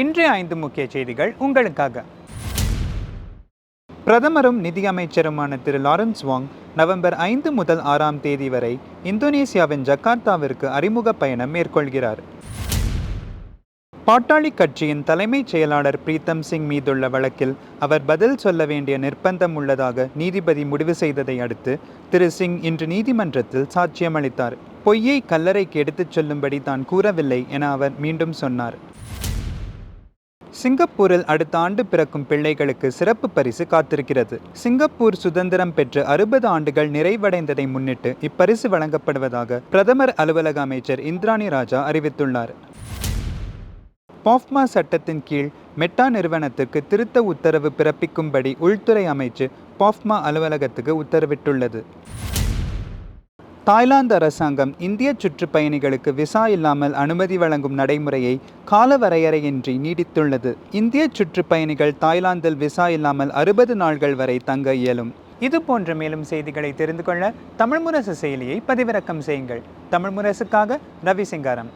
இன்றைய ஐந்து முக்கிய செய்திகள் உங்களுக்காக. பிரதமரும் நிதியமைச்சருமான திரு லாரன்ஸ் வாங் நவம்பர் ஐந்து முதல் ஆறாம் தேதி வரை இந்தோனேசியாவின் ஜகார்த்தாவிற்கு அறிமுக பயணம் மேற்கொள்கிறார். பாட்டாளி கட்சியின் தலைமைச் செயலாளர் பிரீத்தம் சிங் மீதுள்ள வழக்கில் அவர் பதில் சொல்ல வேண்டிய நிர்பந்தம் உள்ளதாக நீதிபதி முடிவு செய்ததை அடுத்து திரு சிங் இன்று நீதிமன்றத்தில் சாட்சியமளித்தார். பொய்யை கல்லறைக்கு எடுத்துச் சொல்லும்படி தான் கூறவில்லை என அவர் மீண்டும் சொன்னார். சிங்கப்பூரில் அடுத்த ஆண்டு பிறக்கும் பிள்ளைகளுக்கு சிறப்பு பரிசு காத்திருக்கிறது. சிங்கப்பூர் சுதந்திரம் பெற்று அறுபது ஆண்டுகள் நிறைவடைந்ததை முன்னிட்டு இப்பரிசு வழங்கப்படுவதாக பிரதமர் அலுவலக அமைச்சர் இந்திராணி ராஜா அறிவித்துள்ளார். பாஃப்மா சட்டத்தின் கீழ் மெட்டா நிறுவனத்துக்கு திருத்த உத்தரவு பிறப்பிக்கும்படி உள்துறை அமைச்சு பாஃப்மா அலுவலகத்துக்கு உத்தரவிட்டுள்ளது. தாய்லாந்து அரசாங்கம் இந்திய சுற்றுப்பயணிகளுக்கு விசா இல்லாமல் அனுமதி வழங்கும் நடைமுறையை காலவரையறையின்றி நீடித்துள்ளது. இந்திய சுற்றுப்பயணிகள் தாய்லாந்தில் விசா இல்லாமல் அறுபது நாள்கள் வரை தங்க இயலும். இது போன்ற மேலும் செய்திகளை தெரிந்து கொள்ள தமிழ் முரசு செயலியை பதிவிறக்கம் செய்யுங்கள். தமிழ் முரசுக்காக ரவி சிங்காரம்.